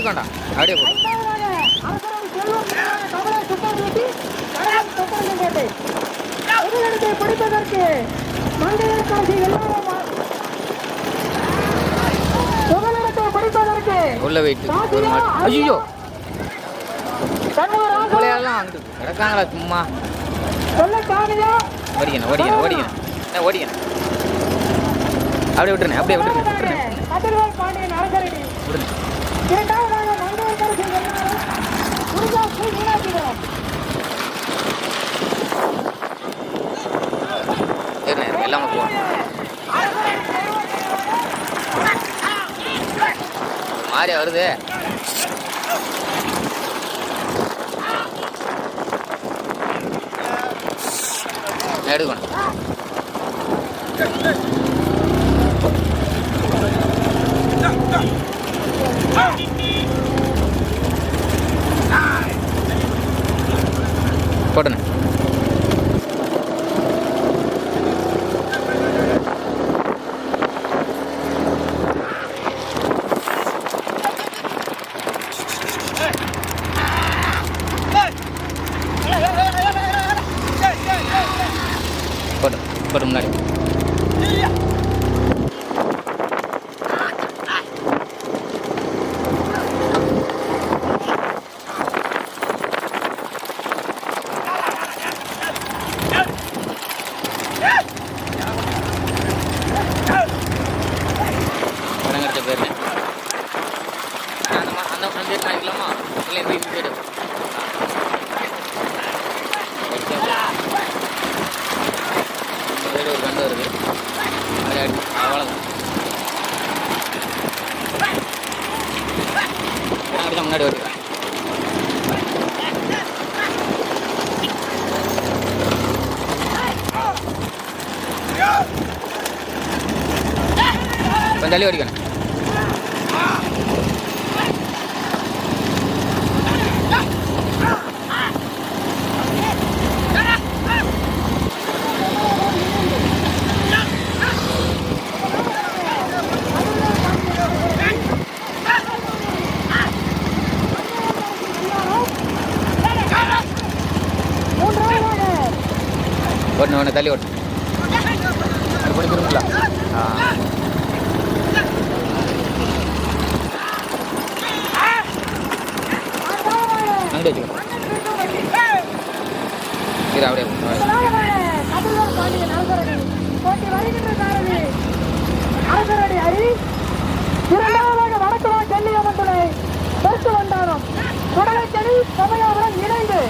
போடு ஒதுக்கண்டா அப்படியே போடு பிடிப்பதற்கு உள்ள வெயிட்டு ஒரு மாடு ஐயோ கண்ணூர் மூளையெல்லாம் அங்கிட்டு கிடக்காங்களா சும்மா ஓடிக்கணும் ஓடிக்கணும் ஓடிக்கணும் என்ன ஓடிக்கணும் அப்படியே விட்டுருனே அப்படியே பாண்டியன் அரசரடி விடுங்க இரண்டாவதாக மங்கையர் காசி துர்கா ஸ்ரீ மீனாட்சிபுரம் எல்லாமே போகணும் மாதிரி வருது எடுக்கணும் போட்டுண்ணே போட்டு போட்டு முன்னாடி படம் பேர் அந்த அந்த அந்த சைடு இல்லை இந்த இந்த சைடு சைடு ஒரு கண்டு வருது அது அடி அவ்வளோதான் முன்னாடி ஓட்டிக்கிறேன் கொஞ்சம் தள்ளி ஓடிக்கணும் ஓட்டணும் ஒன்று தள்ளி ஓட்டணும் அது பிடிச்சிருங்களா ஆ அங்கே வச்சுக்கணும் இரு அப்படியே போ. கதிர்வேல் பாண்டியன் அரசரடி போட்டி வருகின்ற சாரதி அரசரடி ஹரி இரண்டாவதாக வடக்குவா செல்லியம்மன் துணை தெற்கு வண்டாரம் குடலைச்செடி சமயாபுரம் இணைந்து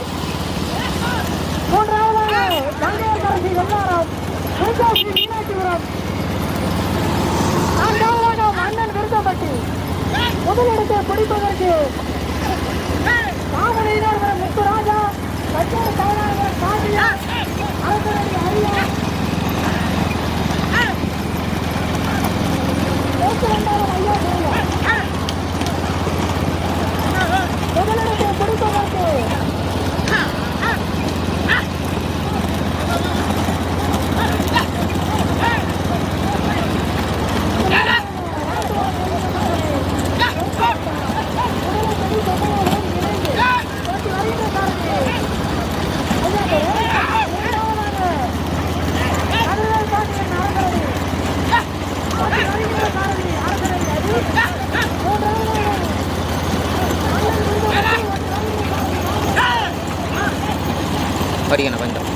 மூன்றாவதாக கங்கையரசி வெள்ளாரம் திருச்சாசி மீனாட்சிபுரம் நான்காவதாக மன்னன் விருந்தப்பட்டி முதலிடத்தை பிடிப்பதற்கு காவலினர் முத்துராஜா கச்சேரி தலைவர் காந்தியா அரசரடி ஹரியா முதலிடத்தை பிடிப்பதற்கு படிக்கணும் கொஞ்சம்.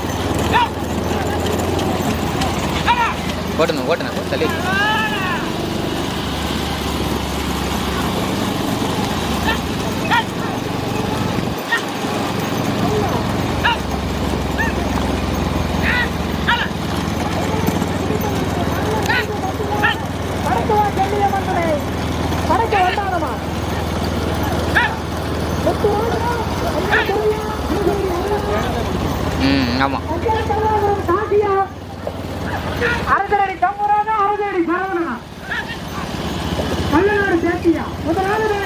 ஓட்டணும் ஓட்டணும் தள்ளி ம் ஆமாம் அரசரடி தம்பூரானா அரசரடி சரவணனா கல்லூரி சேத்தியா. முதலாவது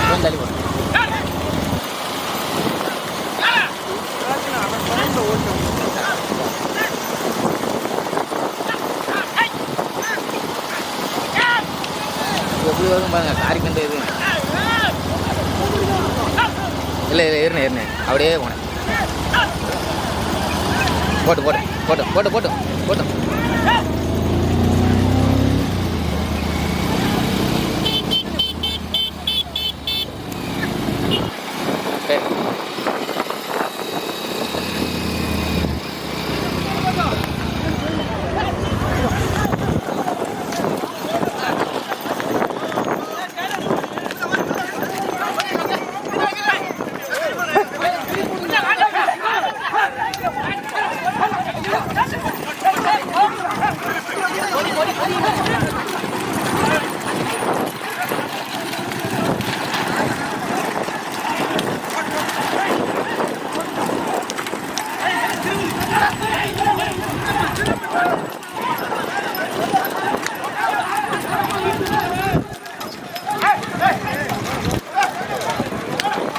மன்னன் தள்ளி போட்டு. அப்படியே போனேன் போட்டு போட்டு போட்டு போட்டு போட்டு போட்டு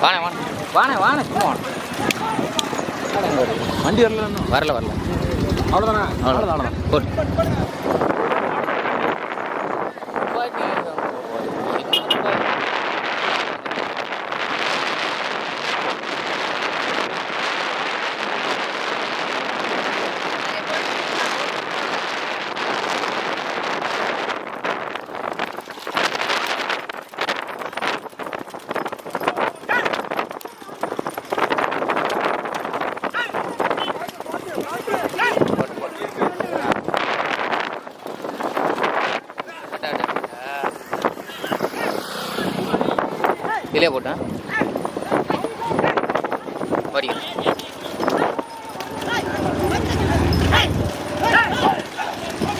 வாணே வாணே வாணே வாணே சும்மா வாணே வண்டி வரல வரல. வரல அவ்வளோதானே அவ்வளோதான் அவ்வளோதான் போட்டு இதிலே போட்டேன். ஓடிக்கிறேன்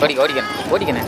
ஓடிக்க ஓடிக்கணும். ஓடிக்கண்ணே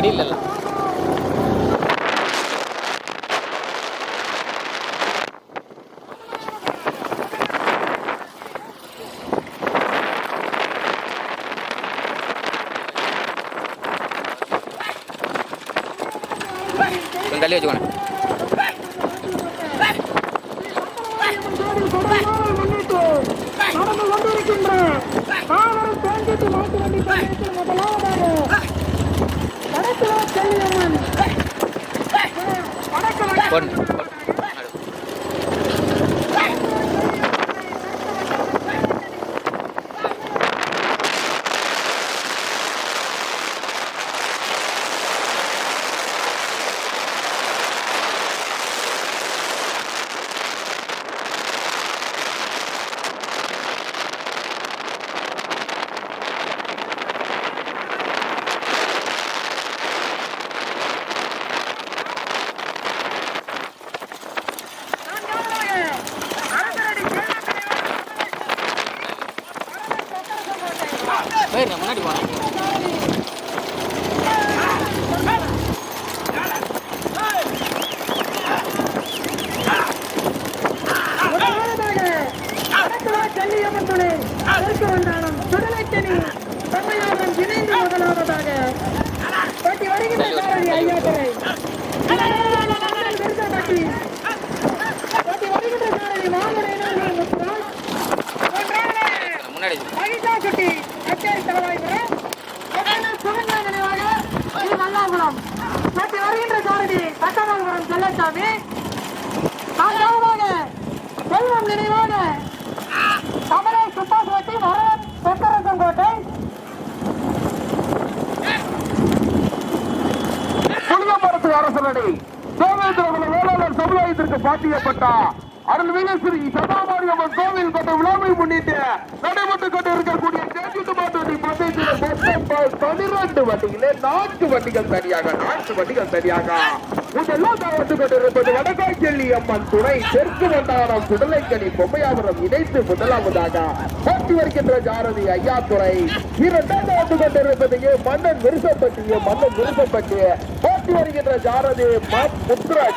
இது கொடி இல்லைல்ல தள்ளி வச்சுக்கோங்க நடந்து கொண்டிருக்கின்ற மாபெரும் தேஞ்செட்டி மாட்டு வண்டி முதலாவதாக பொன் செல்லியம்மன் வடக்கு வடக்கு போடணும் போடணும் போயிருங்க முன்னாடி போனேன் முதலாவதாக வடக்குலா செல்லியம்மன் துணை தெற்கு வந்தானம் சுடலைக்கணி தமிழகம் இணைந்து முதலாவதாக பட்டி வருகின்ற சாரதி ஐயாத்துறை விருதப்பட்டி பட்டி வருகின்ற சாரதி மாமரை முத்துராஜ் ஒன்றாவது முன்னாடி மகிஷாசுட்டி கச்சேரி தலைவாய்ப்புறம் சுகன்யா நினைவாக இது நல்லாகுளம் பட்டி வருகின்ற சாரதி செல்லச்சாமி செல்வம் நினைவாக கமலை சுப்பாசுவத்தி வரவன் சொக்கரசங்கோட்டை புளியமரத்து அரசனடி சோமேந்திரகுல வேளாளர் சமுதாயத்திற்கு பாட்டியப்பட்ட அருள் வீரஸ்ரீ சதாமாரியம்மன் கோவில் கொண்ட விழாவை முன்னிட்டு நடைபெற்று கொண்டு இருக்கக்கூடிய தேர்தல் மாட்டு பந்தயத்தில் பன்னிரண்டு வண்டிகளே நான்கு வண்டிகள் சரியாக நான்கு வண்டிகள் சரியாக முதலாம் வந்து கொண்டிருப்பது வடகாய்ச்செல்லி அம்மன் துணை. தெற்கு வண்டாரம் குடலைக்கணி பொம்மையாபுரம் இணைத்து முதலாவதாக போட்டி வருகின்ற ஜாரதி ஐயாத்துறை இரண்டாவது வந்து கொண்டிருப்பது மன்னன் விருசப்பட்டி ஏ மன்னன் விருசப்பட்டி. போட்டி வருகின்ற ஜாரதி முத்துராஜ்.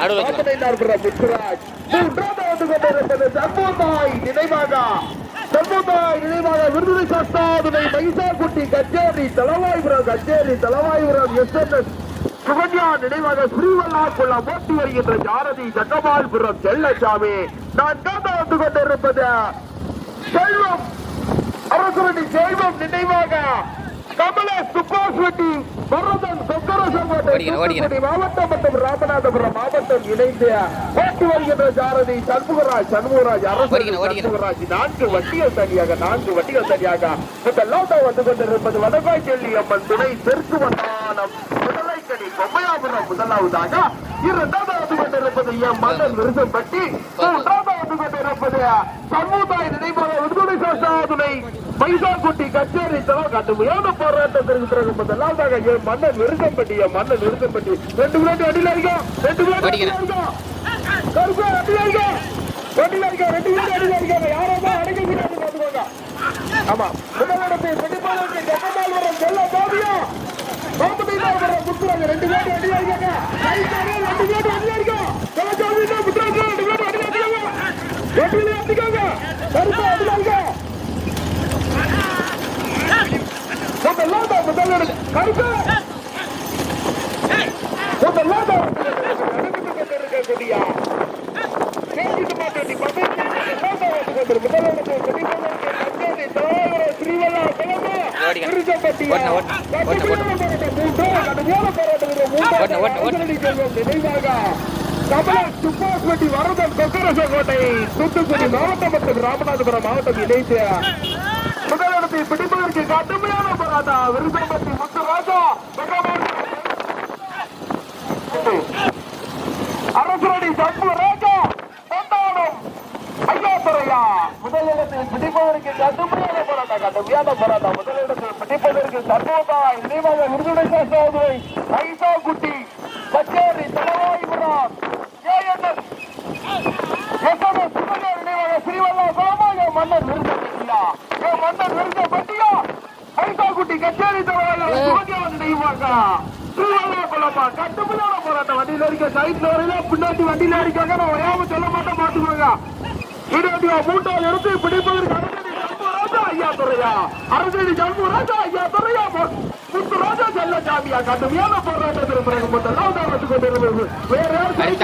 முத்துராஜ். மூன்றாவது வந்து கொண்டிருப்பது சர்வோதாய் நினைவாக. சர்வோதாய் நினைவாக விருதுரை சஸ்தாதுனை மைசாக்குட்டி கச்சேரி தலவாய்புரம் கச்சேரி Thalavaipuram S N S Sukanya நினைவாக ஸ்ரீவல்லாக்குளம் ஓட்டி வருகின்ற ஜாரதி ஜக்கமால்புரம் செல்லசாமி நான் காத்த வந்து கொண்டிருப்பது செல்வம் அரசரணி செல்வம் நினைவாக கமல சுப்பாஸ்வட்டி பரதன் சொக்கரசங்கோட்டை ஓடிக்கிறேன், ஓடிக்கிறேன். தூத்துக்குடி மாவட்டம் மற்றும் ராமநாதபுரம் மாவட்டம் இணைந்து ஓட்டி வருகின்ற ஜாரதி சண்முகராஜ் சண்முகராஜ் அரசு நான்கு வண்டிகள் தனியாக நான்கு வண்டிகள் தனியாக. இந்த லோட்டோ வந்து கொண்டிருப்பது வடகாய்ச்செல்லி அம்மன் துணை தெற்கு வட்டானம் விடலைக்கணி பொம்மையாபுரம் முதலாவதாக இரண்டாவது கொண்டிருப்பது என் மன்னன் விருசம்பட்டி மூன்றாவது கொண்டிருப்பது சண்முகாய் நினைவாக விடுதலை சாஸ்திராதுனை மைசாக்குட்டி கச்சேரி தலா கடுமையான போராட்டத்திற்கு பிறகு முதலாவதாக என் மன்னன் விருசம்பட்டி என் மன்னன் விருசம்பட்டி ரெண்டு பேரும் அடியில் இருக்கா ரெண்டு பேரும் அடியில் இருக்கா. கருப்பு அடியில் இருக்கா. வண்டியில இருக்க ரெண்டு பேரும் அடியில் இருக்காங்க கூடாது பார்த்துக்கோங்க. ஆமா. முதலிடத்தை பிரதிபாலத்தை கப்பமால் வர செல்ல பாபியா பாம்புடையில வர முத்துறாங்க ரெண்டு பேரும் அடியில் இருக்காங்க ரெண்டு பேரும் அடியில் இருக்கா ரெண்டு பேரும் அடியில் இருக்காங்க வண்டியில அடிக்காங்க கருப்பு அடியில் இருக்கா முதல்லாம் தான் முதலிடம் கருப்பு தான் இருக்கக்கூடிய கேட்டுட்டு மாட்டேன் நீ பதவி முதலிடத்தை கிளம்பு ஓடிங்க. வரதன் கொக்கரச கோட்டை தூத்துக்குடி மாவட்டம் மற்றும் ராமநாதபுரம் மாவட்டம் இணைத்து முதலிடத்தை பிடிப்பதற்கு கடுமையான போராட்டம் விருதம்பட்டி முத்துராஜா அரசரடி சண்முகராஜா பொன்னாடம் ஐயாத்துறையா முதலிடத்தை பிடிப்பதற்கு கடுமையான போராட்டம் கடுமையான போராட்டம். முதலிடத்தை பிடிப்பதற்கு சண்முகா நினைவாக விருதுடை சாஸ்திராதுரை ஐசா குட்டி கச்சேரி தலைவாய்புரம் ஏஎன்எஸ் எஸ்எம்எஸ் சுபகர் நினைவாக ஸ்ரீவல்லா சாமாக மன்னர் விருந்தப்பட்டியா ஏ மன்னர் விருந்தப்பட்டியா ஐசா குட்டி கச்சேரி தலைவாய்புரம் சுபகர் நினைவாக ஸ்ரீவல்லா குளமா கட்டுமையான போராட்டம். வண்டியில இருக்க சைட்ல வரையில பின்னாடி வண்டியில இருக்காங்க. நான் ஓயாம சொல்ல மாட்டேன் பாத்துக்கோங்க வீடியோ மூட்டை எடுத்து பிடிப்பதற்கு அரசடி சண்முகராஜா ஐயா துறையா அரசடி சண்முகராஜா ஐயா துறையா முத்துராஜா செல்லசாமியா? கடுமையான போராட்டத்தில் பிறகு முதலாம் வந்து கொண்டிருந்தது. வேற யாரும் பரிசு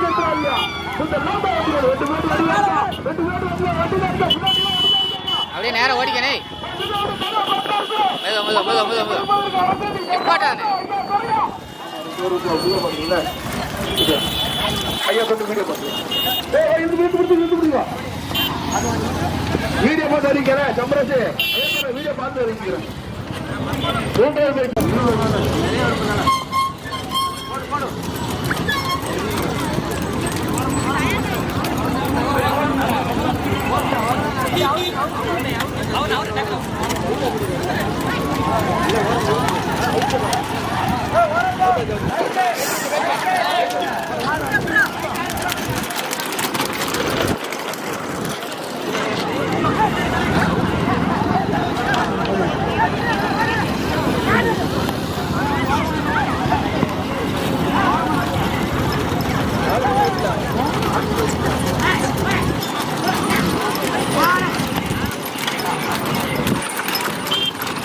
கட்டுறாங்க முதலாம் வந்து ரெண்டு பேரும் அடிவாங்க ரெண்டு அடிவாங்க வண்டியில இருக்க பின்னாடி அப்படியே நேரம் ஓடிக்கணே மெதுவா மெதுவா மெதுவா மெதுவா ஐயா கொண்டு வீடியோ பார்த்து வீடியோ பார்த்து அறிக்கிறேன் சம்பரசு வீடியோ பார்த்து அறிக்கிறேன் மூன்றாவது அவன் அவன்